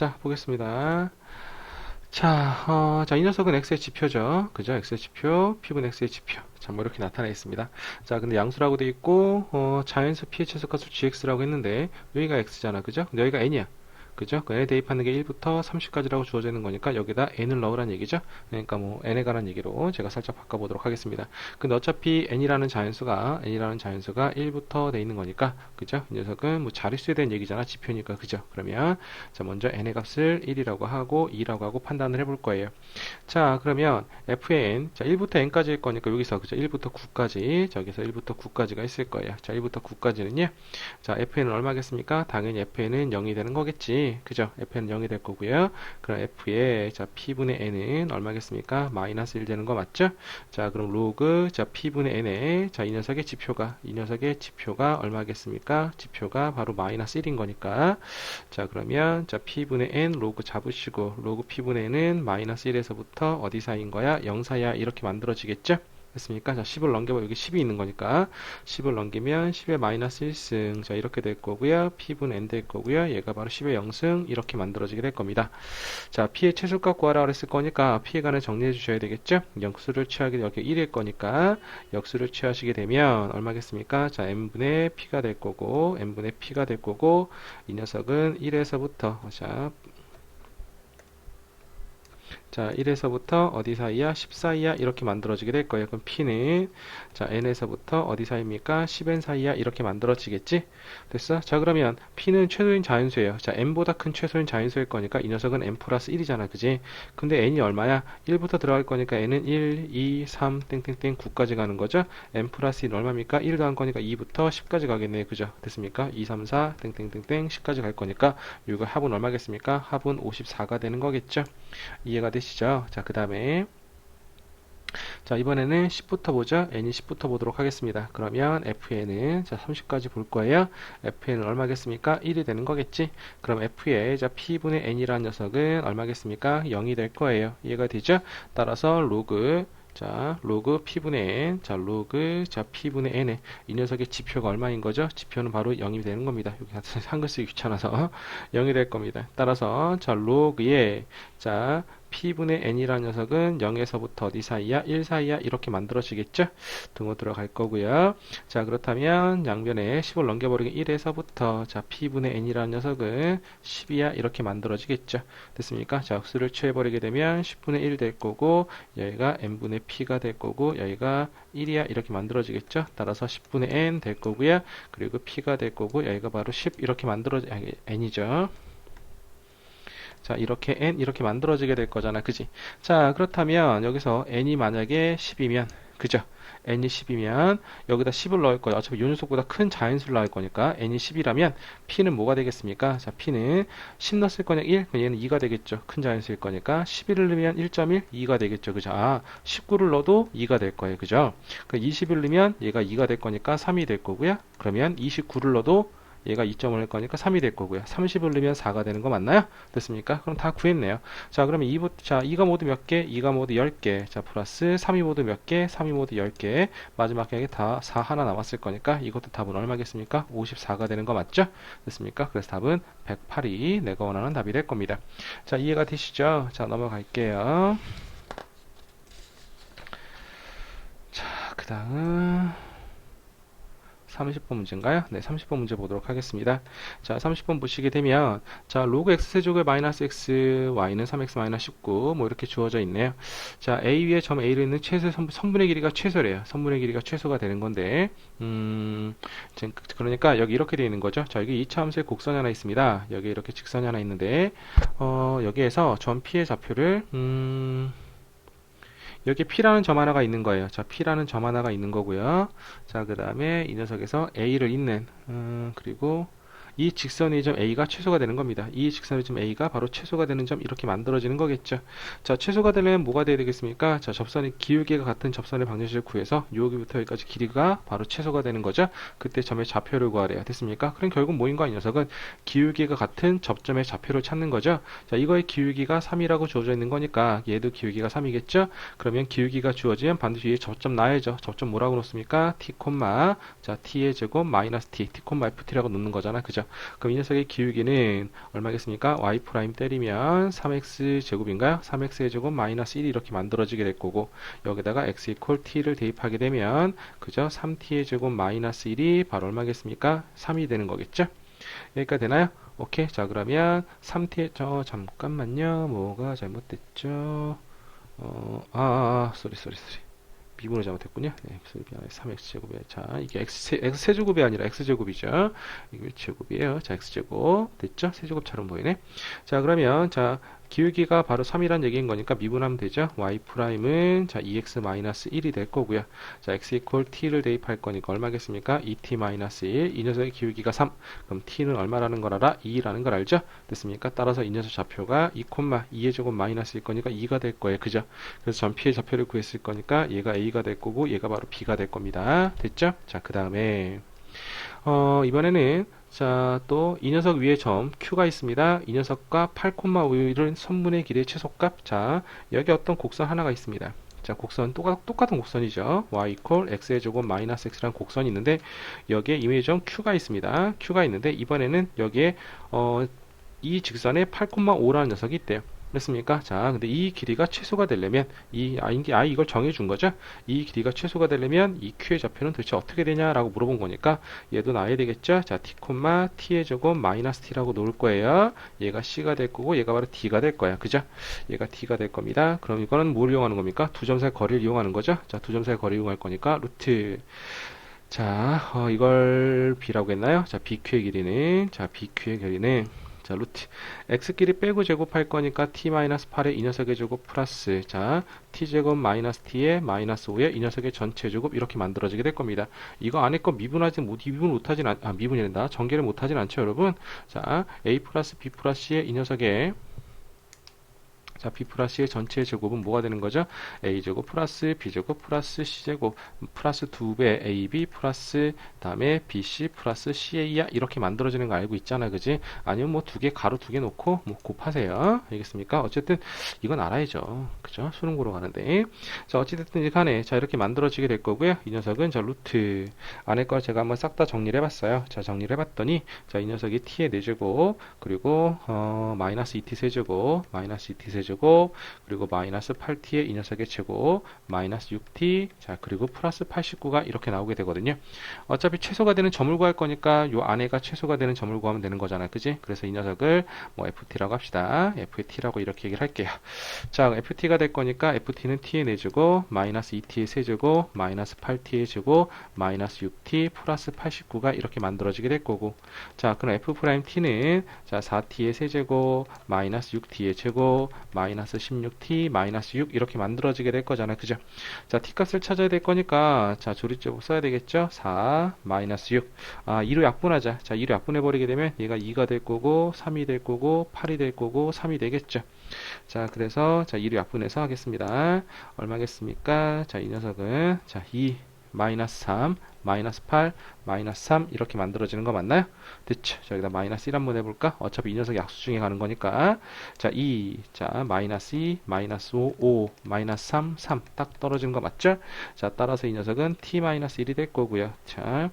자, 보겠습니다. 자, 어, 자, 이 녀석은 x의 지표죠. 그죠? x의 지표, x의 지표. 자, 뭐 이렇게 나타나 있습니다. 자, 근데 양수라고 돼 있고, 어, 자연수 p의 최소값을 gx라고 했는데, 여기가 x잖아. 그죠? 여기가 n이야. 그죠? 그 n에 대입하는 게 1부터 30까지라고 주어져 있는 거니까 여기다 n을 넣으란 얘기죠. 그러니까 뭐 n에 관한 얘기로 제가 살짝 바꿔보도록 하겠습니다. 근데 어차피 n이라는 자연수가 n이라는 자연수가 1부터 돼 있는 거니까 그죠? 이 녀석은 뭐 자릿수에 대한 얘기잖아. 지표니까 그죠? 그러면 자 먼저 n의 값을 1이라고 하고 2라고 하고 판단을 해볼 거예요. 자 그러면 fn 자 1부터 n까지일 거니까 여기서 그죠? 1부터 9까지 저기서 1부터 9까지가 있을 거예요. 자 1부터 9까지는요. 자 fn은 얼마겠습니까? 당연히 fn은 0이 되는 거겠지. 그죠? f는 0이 될 거고요. 그럼 f의 자 p분의 n은 얼마겠습니까? 마이너스 1 되는 거 맞죠? 자 그럼 로그 자 p분의 n의 자 이 녀석의 지표가 이 녀석의 지표가 얼마겠습니까? 지표가 바로 마이너스 1인 거니까 자 그러면 자 p분의 n 로그 잡으시고 로그 p분의 n은 마이너스 1에서부터 어디 사이인 거야? 0 사이야 이렇게 만들어지겠죠? 됐습니까? 자, 10을 넘겨봐. 여기 10이 있는 거니까. 10을 넘기면 10의 마이너스 1승. 자, 이렇게 될 거고요. P분 N 될 거고요. 얘가 바로 10의 0승. 이렇게 만들어지게 될 겁니다. 자, P의 최소값 구하라 그랬을 거니까 P의 간을 정리해 주셔야 되겠죠? 역수를 취하게 여기 1일 거니까 역수를 취하시게 되면 얼마겠습니까? 자, N분의 P가 될 거고 N분의 P가 될 거고 이 녀석은 1에서부터 자, 자, 1에서부터 어디 사이야? 10 사이야? 이렇게 만들어지게 될 거예요. 그럼 P는 자, N에서부터 어디 사이입니까? 10N 사이야? 이렇게 만들어지겠지? 됐어? 자, 그러면 P는 최소인 자연수예요. 자, N보다 큰 최소인 자연수일 거니까 이 녀석은 N 플러스 1이잖아. 그지? 근데 N이 얼마야? 1부터 들어갈 거니까 N은 1, 2, 3, 땡땡땡 9까지 가는 거죠? N 플러스 1 얼마입니까? 1 더한 거니까 2부터 10까지 가겠네요. 그죠? 됐습니까? 2, 3, 4, 땡땡땡땡 10까지 갈 거니까 이거 합은 얼마겠습니까? 합은 54가 되는 거겠죠? 이해가 되시죠? 자, 그 다음에 자 이번에는 10부터 보죠. N이 10부터 보도록 하겠습니다. 그러면 fn은 자 30까지 볼 거예요. Fn은 얼마겠습니까? 1이 되는 거겠지. 그럼 f의 자 p분의 n이라는 녀석은 얼마겠습니까? 0이 될 거예요. 이해가 되죠? 따라서 로그 자, 로그 p분의 n. 자, 로그 자 p분의 n의 이 녀석의 지표가 얼마인 거죠? 지표는 바로 0이 되는 겁니다. 여기 한글 쓰기 귀찮아서 0이 될 겁니다. 따라서 자, 로그의 자, p분의 n이라는 녀석은 0에서부터 어디 사이야? 1 사이야? 이렇게 만들어지겠죠? 등호 들어갈 거고요. 자 그렇다면 양변에 10을 넘겨버리기 1에서부터 자 p분의 n이라는 녀석은 10이야? 이렇게 만들어지겠죠? 됐습니까? 자 수를 취해버리게 되면 10분의 1 될 거고 여기가 n분의 p가 될 거고 여기가 1이야? 이렇게 만들어지겠죠? 따라서 10분의 n 될 거고요. 그리고 p가 될 거고 여기가 바로 10 이렇게 만들어지 아니, n이죠. 자 이렇게 n 이렇게 만들어지게 될 거잖아. 그지? 자 그렇다면 여기서 n이 만약에 10이면 그죠? N이 10이면 여기다 10을 넣을 거예요. 어차피 요 녀석보다 큰 자연수를 넣을 거니까 n이 10이라면 p는 뭐가 되겠습니까? 자 p는 10 넣었을 거냐? 1 그럼 얘는 2가 되겠죠. 큰 자연수일 거니까 11을 넣으면 1.1 2가 되겠죠. 그죠? 아 19를 넣어도 2가 될 거예요. 그죠? 그 20을 넣으면 얘가 2가 될 거니까 3이 될 거고요. 그러면 29를 넣어도 얘가 2점을 할 거니까 3이 될 거고요. 30을 넣으면 4가 되는 거 맞나요? 됐습니까? 그럼 다 구했네요. 자, 그러면 2, 자, 2가 모두 몇 개? 2가 모두 10개. 자, 플러스 3이 모두 몇 개? 3이 모두 10개. 마지막 에 다 4 하나 남았을 거니까 이것도 답은 얼마겠습니까? 54가 되는 거 맞죠? 됐습니까? 그래서 답은 108이 내가 원하는 답이 될 겁니다. 자, 이해가 되시죠? 자, 넘어갈게요. 자, 그 다음 30번 문제인가요? 네, 30번 문제 보도록 하겠습니다. 자, 30번 보시게 되면 자, 로그 x 세제곱의 마이너스 x, y는 3x 마이너스 19, 뭐 이렇게 주어져 있네요. 자, a 위에 점 a로 있는 최소 성분의 길이가 최소래요. 성분의 길이가 최소가 되는 건데, 음, 그러니까 여기 이렇게 되어 있는 거죠. 자, 여기 2차 함수의 곡선이 하나 있습니다. 여기 이렇게 직선이 하나 있는데, 어, 여기에서 점 p의 좌표를, 음, 여기 P라는 점 하나가 있는 거예요. 자, P라는 점 하나가 있는 거고요. 자, 그 다음에 이 녀석에서 A를 잇는, 음, 그리고 이 직선의 점 A가 최소가 되는 겁니다. 이 직선의 점 A가 바로 최소가 되는 점 이렇게 만들어지는 거겠죠. 자, 최소가 되려면 뭐가 돼야 되겠습니까? 자, 접선의 기울기가 같은 접선의 방정식을 구해서 여기부터 여기까지 길이가 바로 최소가 되는 거죠. 그때 점의 좌표를 구하래요. 됐습니까? 그럼 결국 뭐인가 이 녀석은 기울기가 같은 접점의 좌표를 찾는 거죠. 자, 이거의 기울기가 3이라고 주어져 있는 거니까 얘도 기울기가 3이겠죠? 그러면 기울기가 주어지면 반드시 위에 접점 나야죠. 접점 뭐라고 놓습니까? t, 자, t의 제곱 마이너스 t, t, ft라고 놓는 거잖아. 그죠? 그죠? 그럼 이 녀석의 기울기는 얼마겠습니까? y 프라임 때리면 3x 제곱인가요? 3x의 제곱 마이너스 1이 이렇게 만들어지게 될 거고 여기다가 x 이퀄 t를 대입하게 되면 그죠? 3t의 제곱 마이너스 1이 바로 얼마겠습니까? 3이 되는 거겠죠? 여기까지 되나요? 오케이. 자, 그러면 3t, 저, 잠깐만요. 뭐가 잘못됐죠? 어, 아, 아, 아, 쏘리, 쏘리, 쏘리. 미분을 잘못했군요. 네, 3x제곱에. 자, 이게 x, x 세제곱이 아니라 x제곱이죠. 이게 제곱이에요. 자, x제곱. 됐죠? 세제곱처럼 보이네. 자, 그러면, 자, 기울기가 바로 3이란 얘기인 거니까 미분하면 되죠. y 프라임은 자 2x-1이 될 거고요. 자 x 이퀄 t를 대입할 거니까 얼마겠습니까? 2t-1. 이 녀석의 기울기가 3. 그럼 t는 얼마라는 걸 알아? 2라는 걸 알죠? 됐습니까? 따라서 이 녀석 좌표가 2,2의 제곱 마이너스일 거니까 2가 될 거예요. 그죠? 그래서 전피의 좌표를 구했을 거니까 얘가 a가 될 거고 얘가 바로 b가 될 겁니다. 됐죠? 자, 그 다음에 어, 이번에는 자, 또 이 녀석 위에 점 Q가 있습니다. 이 녀석과 8,5를 선분의 길이의 최소값. 자, 여기 어떤 곡선 하나가 있습니다. 자, 곡선 똑같, 똑같은 곡선이죠. y equal x의 제곱 마이너스 x라는 곡선이 있는데 여기에 이미지 점 Q가 있습니다. Q가 있는데 이번에는 여기에 어, 이 직선에 8,5라는 녀석이 있대요. 됐습니까? 자, 근데 이 길이가 최소가 되려면 이 i, i 이걸 정해 준 거죠. 이 길이가 최소가 되려면 이 q의 좌표는 도대체 어떻게 되냐라고 물어본 거니까 얘도 나와야 되겠죠. 자, t, t의 제곱 마이너스 t라고 놓을 거예요. 얘가 c가 될 거고 얘가 바로 d가 될 거야. 그죠? 얘가 d가 될 겁니다. 그럼 이거는 뭘 이용하는 겁니까? 두 점 사이 거리를 이용하는 거죠. 자, 두 점 사이 거리 이용할 거니까 루트 자, 어, 이걸 b라고 했나요? 자, bq의 길이는 자, bq의 길이는 자, 루트 x끼리 빼고 제곱할 거니까 t-8의 이 녀석의 제곱 플러스 자, t제곱 마이너스 t의 마이너스 5의 이 녀석의 전체 제곱 이렇게 만들어지게 될 겁니다. 이거 안에 거 미분하지 못 미분 못하진 않, 아, 미분이 된다. 전개를 못하진 않죠, 여러분. 자, a 플러스 b 플러스 c의 이 녀석의 자, b 플러스의 전체 제곱은 뭐가 되는 거죠? a제곱 플러스 b제곱 플러스 c제곱 플러스 2배 ab 플러스 다음에 bc 플러스 ca야 이렇게 만들어지는 거 알고 있잖아, 그지? 아니면 뭐 두 개 가로 두 개 놓고 뭐 곱하세요. 알겠습니까? 어쨌든 이건 알아야죠. 그죠? 수능 보러 가는데. 자, 어찌됐든 간에 자, 이렇게 만들어지게 될 거고요. 이 녀석은 자, 루트 안에 걸 제가 한번 싹 다 정리를 해 봤어요. 자, 정리를 해 봤더니 자, 이 녀석이 t의 4제곱 그리고 어, 마이너스 2t 세제곱 마이너스 2t 세제곱 제곱 그리고 마이너스 8t의 이 녀석의 제곱 마이너스 6t 자 그리고 플러스 89가 이렇게 나오게 되거든요. 어차피 최소가 되는 점을 구할 거니까 요 안에가 최소가 되는 점을 구하면 되는 거잖아요 그지? 그래서 이 녀석을 뭐 ft라고 합시다. Ft라고 이렇게 얘기를 할게요. 자 ft가 될 거니까 ft는 t의 4제곱 마이너스 2t의 세제곱 마이너스 8t의 제곱 마이너스 6t 플러스 89가 이렇게 만들어지게 될 거고. 자 그럼 f 프라임 t는 자 4t의 세제곱 마이너스 6t의 제곱 마이너스 16t 마이너스 6 이렇게 만들어지게 될 거잖아요. 그죠? 자, t 값을 찾아야 될 거니까 자, 조리제곱 써야 되겠죠? 4 마이너스 6. 아, 2로 약분하자. 자, 2로 약분해 버리게 되면 얘가 2가 될 거고 3이 될 거고 8이 될 거고 3이 되겠죠. 자, 그래서 자, 2로 약분해서 하겠습니다. 얼마겠습니까? 자, 이 녀석은 자, 2 마이너스 3, 마이너스 8, 마이너스 3 이렇게 만들어지는 거 맞나요? 됐죠? 자, 여기다 마이너스 1 한번 해볼까? 어차피 이 녀석이 약수 중에 가는 거니까 자, 2, 자, 마이너스 2, 마이너스 5, 5, 마이너스 3, 3 딱 떨어지는 거 맞죠? 자, 따라서 이 녀석은 t 마이너스 1이 될 거고요. 자,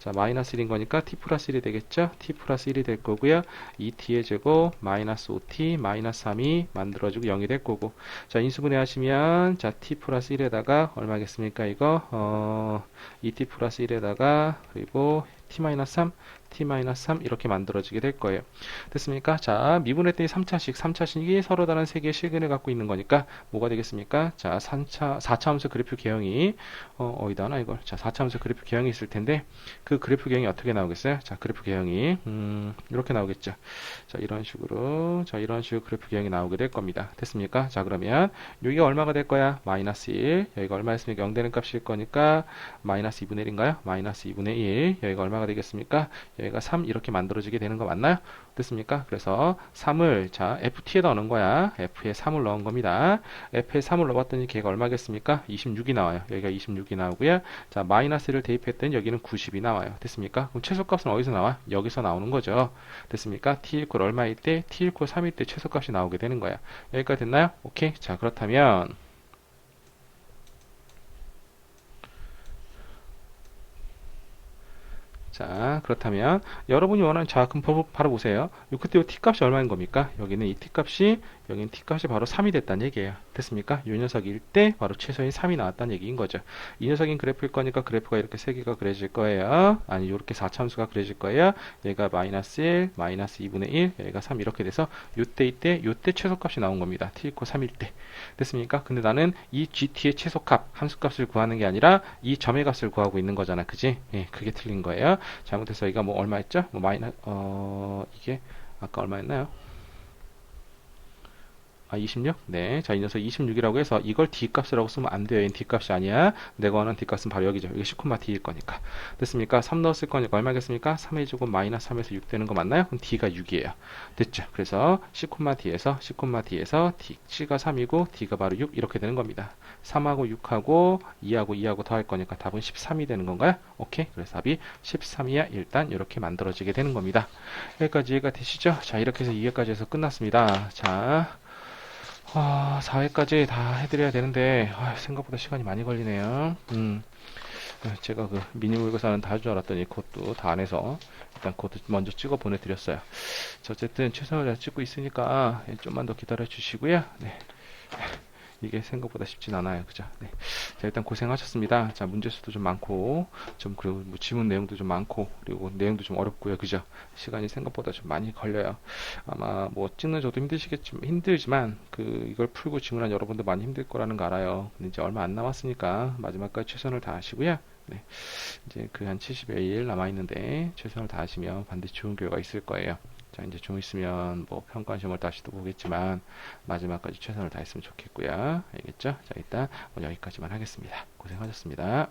자, 마이너스 1인 거니까 t 플러스 1이 되겠죠? t 플러스 1이 될 거고요. 2t의 제곱 마이너스 5t 마이너스 3이 만들어지고 0이 될 거고 자, 인수분해 하시면 자, t 플러스 1에다가 얼마겠습니까? 이거 어, 2t 플러스 1에다가 그리고 t-3 t-3 이렇게 만들어지게 될 거예요. 됐습니까? 자, 미분했더니 3차식, 3차식이 서로 다른 세 개의 실근을 갖고 있는 거니까 뭐가 되겠습니까? 자, 3차, 4차 함수 그래프 개형이 어, 어디다 하나 이걸? 자, 4차 함수 그래프 개형이 있을 텐데 그 그래프 개형이 어떻게 나오겠어요? 자, 그래프 개형이 음, 이렇게 나오겠죠. 자, 이런 식으로 자, 이런 식으로 그래프 개형이 나오게 될 겁니다. 됐습니까? 자, 그러면 여기가 얼마가 될 거야? 마이너스 1. 여기가 얼마였습니까? 0 되는 값일 거니까 마이너스 2분의 1인가요? 마이너스 2분의 1. 여기가 얼마가 되겠습니까? 여기가 3 이렇게 만들어지게 되는 거 맞나요? 됐습니까? 그래서 3을 자 ft에 넣는 거야. f에 3을 넣은 겁니다. f에 3을 넣었더니 걔가 얼마겠습니까? 26이 나와요. 여기가 26이 나오고요. 자 마이너스를 대입했더니 여기는 90이 나와요. 됐습니까? 그럼 최소값은 어디서 나와? 여기서 나오는 거죠. 됐습니까? t 이퀄 얼마일 때? t 이퀄 3일 때 최소값이 나오게 되는 거야. 여기까지 됐나요? 오케이. 자 그렇다면 자, 그렇다면 여러분이 원하는 자, 그럼 바로, 보세요. 요 그때 요 t값이 얼마인 겁니까? 여기는 이 t값이 여기는 t값이 바로 3이 됐다는 얘기예요. 됐습니까? 요 녀석일 때 바로 최소인 3이 나왔다는 얘기인 거죠. 이 녀석인 그래프일 거니까 그래프가 이렇게 세 개가 그려질 거예요. 아니 이렇게 4참수가 그려질 거예요. 얘가 마이너스 1, 마이너스 2분의 1, 얘가 3 이렇게 돼서 요때 이때 요때 최소값이 나온 겁니다. t 이코 3일 때. 됐습니까? 근데 나는 이 gt의 최소값 함수값을 구하는 게 아니라 이 점의 값을 구하고 있는 거잖아. 그지? 예, 그게 틀린 거예요. 잘못해서 여기가 뭐 얼마 했죠? 뭐 마이너 어 이게 아까 얼마였나요? 아, 26? 네. 자, 이 녀석 26이라고 해서 이걸 D값이라고 쓰면 안 돼요. 얘는 D값이 아니야. 내가 원하는 D값은 바로 여기죠. 이게 10콤마 D일 거니까. 됐습니까? 3 넣었을 거니까 얼마겠습니까? 3의 제곱 마이너스 3에서 6 되는 거 맞나요? 그럼 D가 6이에요. 됐죠? 그래서 10콤마 D에서 10콤마 D에서 D, C가 3이고 D가 바로 6 이렇게 되는 겁니다. 3하고 6하고 2하고 2하고 더할 거니까 답은 13이 되는 건가요? 오케이. 그래서 답이 13이야. 일단 이렇게 만들어지게 되는 겁니다. 여기까지 이해가 되시죠? 자, 이렇게 해서 2회까지 해서 끝났습니다. 자, 아, 4회까지 다 해드려야 되는데 아, 생각보다 시간이 많이 걸리네요. 음, 제가 그 미니 모의고사는 다 할 줄 알았더니 그것도 다 안 해서 일단 그것도 먼저 찍어 보내드렸어요. 자, 어쨌든 최선을 다 찍고 있으니까 좀만 더 기다려 주시고요. 네. 이게 생각보다 쉽진 않아요. 그죠? 네. 자, 일단 고생하셨습니다. 자, 문제수도 좀 많고, 좀, 그리고 뭐 지문 내용도 좀 많고, 그리고 내용도 좀 어렵고요. 그죠? 시간이 생각보다 좀 많이 걸려요. 아마 뭐 찍는 저도 힘드시겠지만, 힘들지만, 그, 이걸 풀고 지문한 여러분도 많이 힘들 거라는 거 알아요. 근데 이제 얼마 안 남았으니까, 마지막까지 최선을 다하시고요. 네. 이제 그 한 70여 일 남아있는데, 최선을 다하시면 반드시 좋은 결과가 있을 거예요. 자, 이제 좀 있으면 뭐 평가 시험을 다시 또 보겠지만 마지막까지 최선을 다했으면 좋겠고요. 알겠죠? 자, 일단 여기까지만 하겠습니다. 고생하셨습니다.